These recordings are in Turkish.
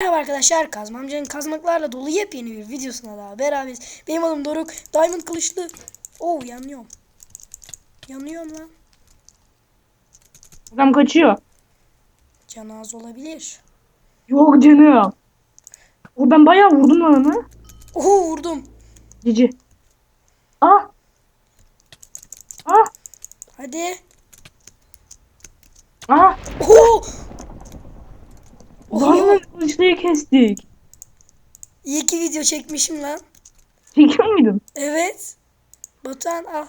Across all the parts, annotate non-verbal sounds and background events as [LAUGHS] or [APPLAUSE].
Merhaba arkadaşlar Kazmamcı'nın kazmaklarla dolu yepyeni bir videosuna daha beraberiz. Benim adım Doruk. Diamond kılıçlı. Oo yanıyorum. Yanıyorum lan. Adam kaçıyor. Canı az olabilir. Yok canım. O ben bayağı vurdum lan onu. Oo vurdum. Cici. Ah. Ah. Hadi. Ah. Oo. Kılıçlıyı kestik. İyi ki video çekmişim lan. Çekiyor muydun? Evet. Batuhan al.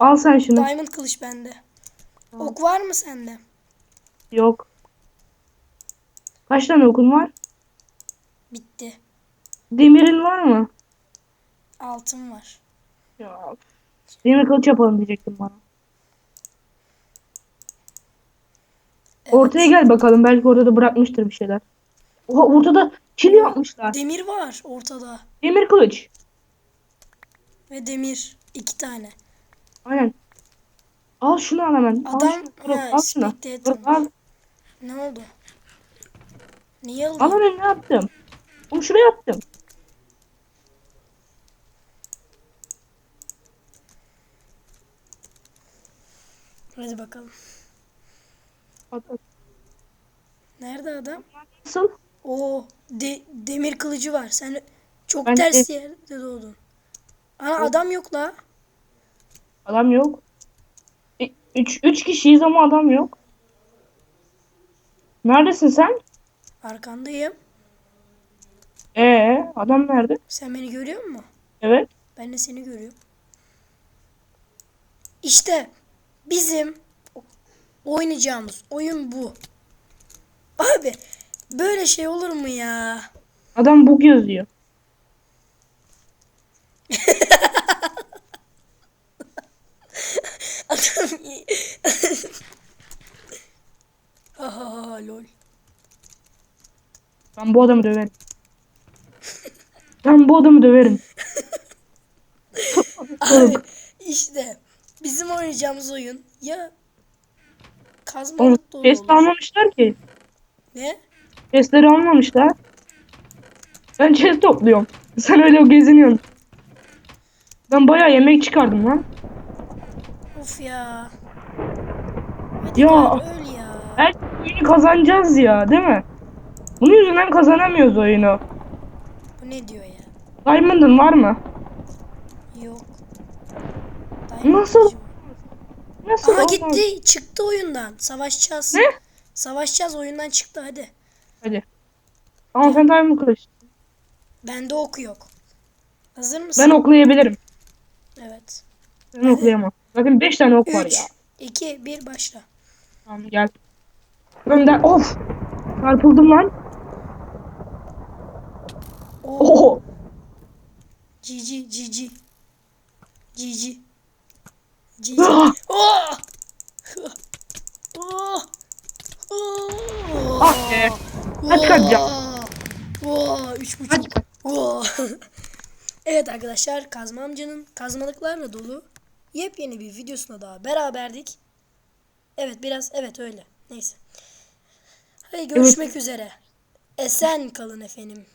Al sen şunu. Diamond kılıç bende. Ok var mı sende? Yok. Kaç tane okun var? Bitti. Demirin var mı? Altın var. Ya. Demir kılıç yapalım diyecektim bana. Ortaya gel bakalım. Belki orada da bırakmıştır bir şeyler. Oha ortada çil yapmışlar. Demir var ortada. Demir kılıç. Ve demir. iki tane. Aynen. Al şunu al hemen. Al Adam- şunu. Doruk, ha, al şunu. al. Ne oldu? Niye Al aldın? onu ne yaptım? Onu şuraya attım. Hadi bakalım. Nerede adam? Nasıl? Oo, de- demir kılıcı var. Sen çok Ben ters de- yerde doğdun. Ana adam yok la. Adam yok. E, Üç, üç kişiyiz ama adam yok. Neredesin sen? Arkandayım. Ee, adam nerede? Sen beni görüyor musun? Evet. Ben de seni görüyorum. İşte bizim oynayacağımız oyun bu. Abi böyle şey olur mu ya? Adam bug yazıyor. [LAUGHS] Adam [LAUGHS] Ha ha ha lol. Ben bu adamı döverim. ben bu adamı döverim. [LAUGHS] Abi işte bizim oynayacağımız oyun ya Oğlum kazmalık dolu olur. almamışlar ki. Ne? Chestleri almamışlar. Ben chest topluyorum. Sen öyle geziniyorsun. Ben bayağı yemek çıkardım lan. Of ya. Hadi Ya. gel, öl ya. Her oyunu kazanacağız ya değil mi? Bunun yüzünden kazanamıyoruz oyunu. Bu ne diyor ya? Diamond'ın var mı? Yok. Nasıl? Diamond Nasıl olmaz? gitti. Çıktı oyundan. Savaşacağız. Ne? Savaşacağız oyundan çıktı hadi. Hadi. Ama sen Diamond kılıç. Bende ok yok. Hazır mısın? Ben oklayabilirim. Evet. Ben oklayamam. Zaten 5 tane ok var 3, ya. 2, 1 başla. Tamam gel. Önder of. Çarpıldım lan. Oo. Oho. Cici cici. Cici. Cici. Ah! Oh! Oh! Oh! Ah be. Kaç kaçacağım? Oh! Üç Kaç buçuk. Oh! [LAUGHS] evet arkadaşlar Kazma amcanın kazmalıklarla dolu yepyeni bir videosuna daha beraberdik. Evet biraz evet öyle. Neyse. Hadi görüşmek üzere. Esen kalın efendim.